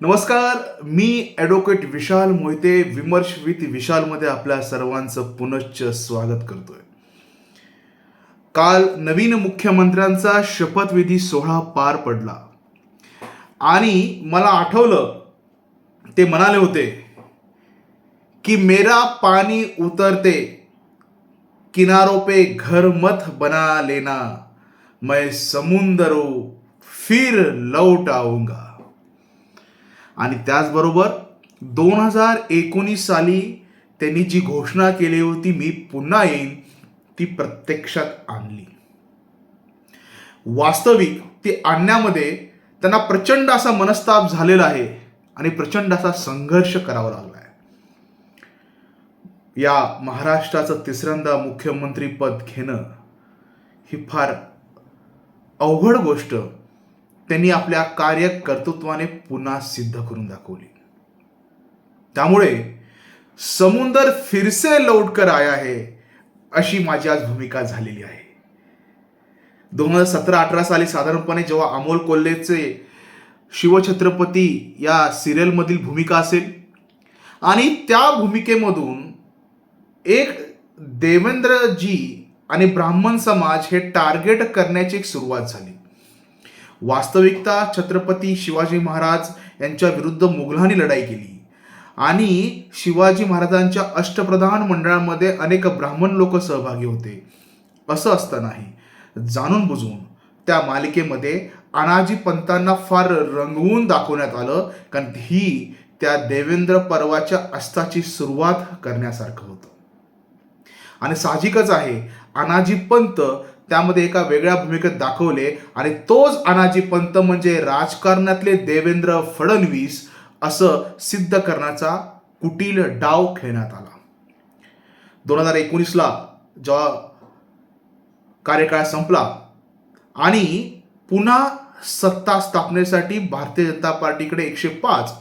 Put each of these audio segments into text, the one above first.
नमस्कार मी ॲडव्होकेट विशाल मोहिते विमर्श विथ विशालमध्ये आपल्या सर्वांचं पुनश्च स्वागत करतोय. काल नवीन मुख्यमंत्र्यांचा शपथविधी सोहळा पार पडला. आणि मला आठवलं ते म्हणाले होते की मेरा पाणी उतरते किनारो पे घर मत बना लेना मैं समुंदरो फिर लौट आऊंगा. आणि त्याचबरोबर दोन हजार एकोणीस साली त्यांनी जी घोषणा केली होती मी पुन्हा येईन ती प्रत्यक्षात आणली. वास्तविक ती आणण्यामध्ये त्यांना प्रचंड असा मनस्ताप झालेला आहे आणि प्रचंड असा संघर्ष करावा लागला आहे. या महाराष्ट्राचं तिसऱ्यांदा मुख्यमंत्री पद घेणं ही फार अवघड गोष्ट त्यांनी आपल्या कार्य कर्तृत्वाने पुन्हा सिद्ध करून दाखवली. त्यामुळे समुंदर फिरसे लौटकर आया आहे अशी माझी आज भूमिका झालेली आहे. दोन हजार सतरा अठरा साली साधारणपणे जेव्हा अमोल कोल्हेचे शिवछत्रपती या सिरियलमधील भूमिका असेल आणि त्या भूमिकेमधून एक देवेंद्रजी आणि ब्राह्मण समाज हे टार्गेट करण्याची एक सुरुवात झाली. वास्तविकता छत्रपती शिवाजी महाराज यांच्या विरुद्ध मुघलांनी लढाई केली. आणि शिवाजी महाराजांच्या अष्टप्रधान मंडळामध्ये अनेक ब्राह्मण लोक सहभागी होते. असं असतानाही जाणून बुजून त्या मालिकेमध्ये अनाजी पंतांना फार रंगवून दाखवण्यात आलं कारण ही त्या देवेंद्र पर्वाच्या अस्ताची सुरुवात करण्यासारखं होतं. आणि साहजिकच आहे अनाजी पंत त्यामध्ये एका वेगळ्या भूमिकेत दाखवले आणि तोच अनाजी पंत म्हणजे राजकारणातले देवेंद्र फडणवीस असं सिद्ध करण्याचा कुटील डाव खेळण्यात आला. दोन हजार एकोणीसला जेव्हा कार्यकाळ संपला आणि पुन्हा सत्ता स्थापनेसाठी भारतीय जनता पार्टीकडे एकशे पाच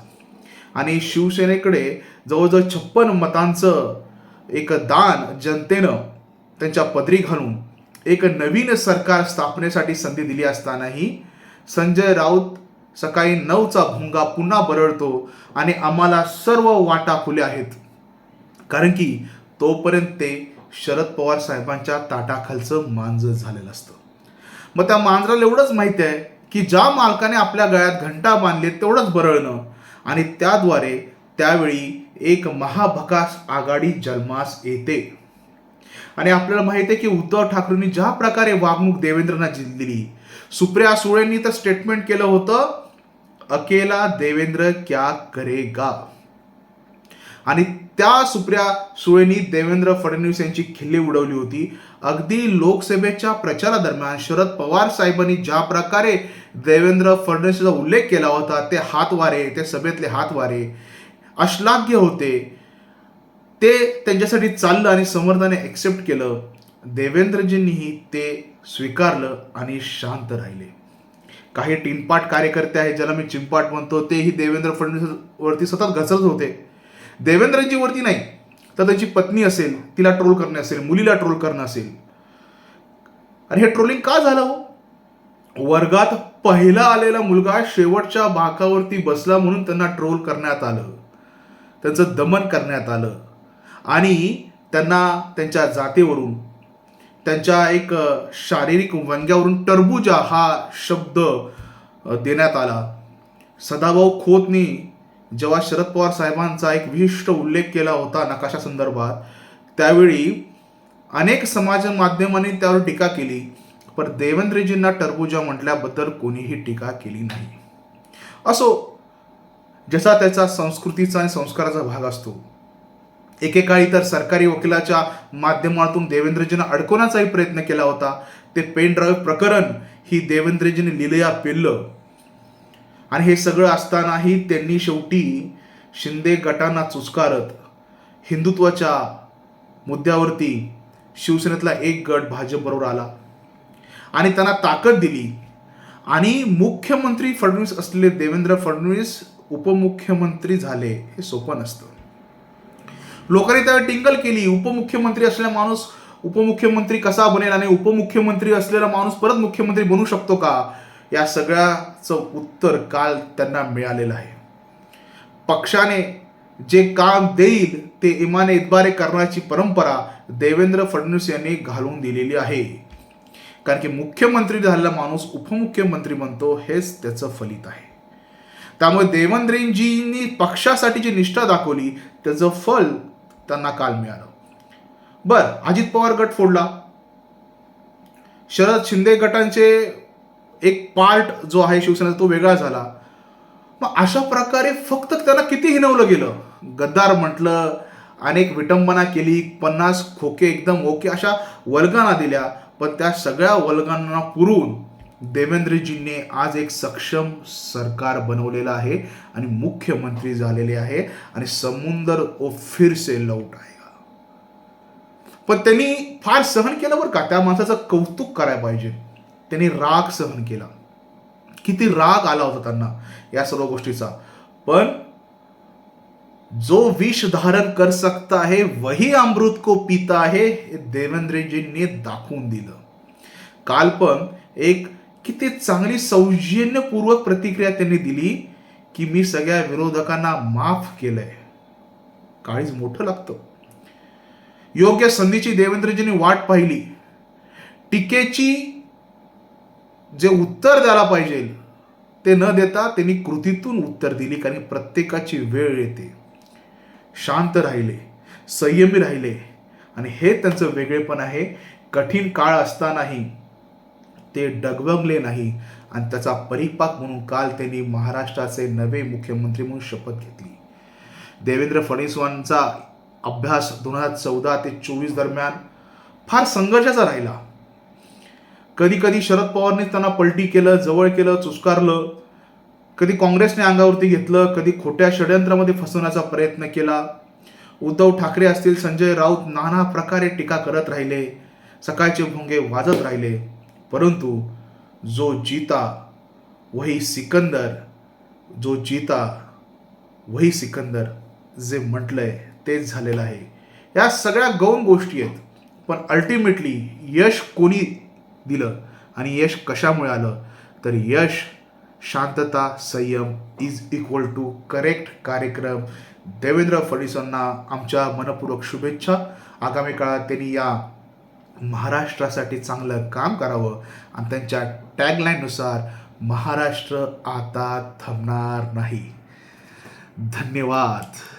आणि शिवसेनेकडे जवळजवळ छप्पन मतांचं एक दान जनतेनं त्यांच्या पदरी घालून एक नवीन सरकार स्थापनेसाठी संधी दिली असतानाही संजय राऊत सकाळी नऊचा भुंगा पुन्हा बरळतो आणि आम्हाला सर्व वाटा खुल्या आहेत. कारण की तोपर्यंत ते शरद पवार साहेबांच्या ताटाखालचं मांजर झालेलं असतं. मग त्या मांजराला एवढंच माहिती आहे की ज्या मालकाने आपल्या गळ्यात घंटा बांधले तेवढंच बरळणं आणि त्याद्वारे त्यावेळी एक महाभकास आघाडी जन्मास येते. आणि आपल्याला माहिती आहे की उद्धव ठाकरेंनी ज्या प्रकारे वागणूक देवेंद्रना दिली सुप्रिया सुळेंनी तर स्टेटमेंट केलं होतं अकेला देवेंद्र क्या करेगा? आणि त्या सुप्रिया सुळेंनी देवेंद्र फडणवीस यांची खिल्ली उडवली होती. अगदी लोकसभेच्या प्रचारादरम्यान शरद पवार साहेबांनी ज्या प्रकारे देवेंद्र फडणवीसचा उल्लेख केला होता ते हातवारे ते सभेतले हातवारे अश्लाघ्य होते. ते त्यांच्यासाठी चाललं आणि समर्थाने ॲक्सेप्ट केलं. देवेंद्रजींनीही ते स्वीकारलं आणि शांत राहिले. काही टिनपाट कार्यकर्ते आहेत ज्याला मी चिंपाट म्हणतो तेही देवेंद्र फडणवीसवरती सतत घसरत होते. देवेंद्रजींवरती नाही तर त्याची पत्नी असेल तिला ट्रोल करणे असेल मुलीला ट्रोल करणं असेल. आणि हे ट्रोलिंग का झालं हो? वर्गात पहिला आलेला मुलगा शेवटच्या बाकावरती बसला म्हणून त्यांना ट्रोल करण्यात आलं. त्यांचं दमन करण्यात आलं. आणि त्यांना त्यांच्या जातीवरून त्यांच्या एक शारीरिक व्यंग्यावरून टरबुजा हा शब्द देण्यात आला. सदाभाऊ खोतनी जेव्हा शरद पवार साहेबांचा एक विशिष्ट उल्लेख केला होता नकाशा संदर्भात त्यावेळी अनेक समाज माध्यमांनी त्यावर टीका केली पण देवेंद्रजींना टरबुजा म्हटल्याबद्दल कोणीही टीका केली नाही. असो जसा त्याचा संस्कृतीचा आणि संस्काराचा भाग असतो एकेकाळी तर सरकारी वकिलाच्या माध्यमातून देवेंद्रजींना अडकवण्याचाही प्रयत्न केला होता. ते पेन ड्राईव्ह प्रकरण ही देवेंद्रजींनी लिलया पेललं आणि हे सगळं असतानाही त्यांनी शेवटी शिंदे गटांना चुचकारत हिंदुत्वाच्या मुद्द्यावरती शिवसेनेतला एक गट भाजपबरोबर आला. आणि त्यांना ताकद दिली. आणि मुख्यमंत्री फडणवीस असलेले देवेंद्र फडणवीस उपमुख्यमंत्री झाले हे सोपं नसतं. लोकांनी त्यावेळी टिंगल केली. उपमुख्यमंत्री असलेला माणूस उपमुख्यमंत्री कसा बनेल आणि उपमुख्यमंत्री असलेला माणूस परत मुख्यमंत्री बनू शकतो का? या सगळ्याचं उत्तर काल त्यांना मिळालेलं आहे. पक्षाने जे काम देईल ते इमाने इतबारे करण्याची परंपरा देवेंद्र फडणवीस यांनी घालून दिलेली आहे. कारण की मुख्यमंत्री झालेला माणूस उपमुख्यमंत्री बनतो हेच त्याचं फलित आहे. त्यामुळे देवेंद्रजींनी पक्षासाठी जी निष्ठा दाखवली त्याचं फल त्यांना काल मिळालं. बर अजित पवार गट फोडला. शरद शिंदे गटांचे एक पार्ट जो आहे शिवसेनेचा तो वेगळा झाला. मग अशा प्रकारे फक्त त्यांना किती हिनवलं गेलं? गद्दार म्हटलं अनेक विटंबना केली पन्नास खोके एकदम ओके अशा वल्गाना दिल्या. पण त्या सगळ्या वल्गांना पुरून देवेंद्रजींनी आज एक सक्षम सरकार बनवलेलं आहे आणि मुख्यमंत्री झालेले आहे आणि समुंदर ओ फिर से लौट आहे. पण त्यांनी फार सहन केलं बरं का? त्या माणसाचं कौतुक करायला पाहिजे. त्यांनी राग सहन केला. किती राग आला होता त्यांना या सर्व गोष्टीचा. पण जो विष धारण कर सकता है वही अमृत को पीता आहे हे देवेंद्रजींनी दाखवून दिलं. काल पण एक किती चांगली सौजन्यपूर्वक प्रतिक्रिया त्यांनी दिली की मी सगळ्या विरोधकांना माफ केलंय. काळीज मोठं लागतं. योग्य संधीची देवेंद्रजींनी वाट पाहिली. टीकेची जे उत्तर द्यायला पाहिजे ते न देता त्यांनी कृतीतून उत्तर दिली कारण प्रत्येकाची वेळ येते. शांत राहिले संयमी राहिले. आणि हे त्यांचं वेगळेपण आहे. कठीण काळ असतानाही ते डगमगले नाही आणि त्याचा परिपाक म्हणून काल त्यांनी महाराष्ट्राचे नवे मुख्यमंत्री म्हणून शपथ घेतली. देवेंद्र फडणवीसांचा अभ्यास दोन हजार चौदा ते चोवीस दरम्यान फार संघर्षाचा राहिला. कधी कधी शरद पवारने त्यांना पलटी केलं जवळ केलं चुस्कारलं. कधी काँग्रेसने अंगावरती घेतलं कधी खोट्या षडयंत्रामध्ये फसवण्याचा प्रयत्न केला. उद्धव ठाकरे असतील संजय राऊत नाना प्रकारे टीका करत राहिले. सकाळचे भोंगे वाजत राहिले. परंतु जो जीता वही सिकंदर जो जीता वही सिकंदर जे म्हटलंय तेच झालेलं आहे. या सगळ्या गौण गोष्टी आहेत पण अल्टिमेटली यश कोणी दिलं आणि यश कशामुळे आलं? तर यश शांतता संयम इज इक्वल टू करेक्ट कार्यक्रम. देवेंद्र फडणवीसांना आमच्या मनपूर्वक शुभेच्छा. आगामी काळात त्यांनी या महाराष्ट्रासाठी चांगलं काम करावं आणि त्यांच्या टॅगलाईननुसार महाराष्ट्र आता थांबणार नाही. धन्यवाद.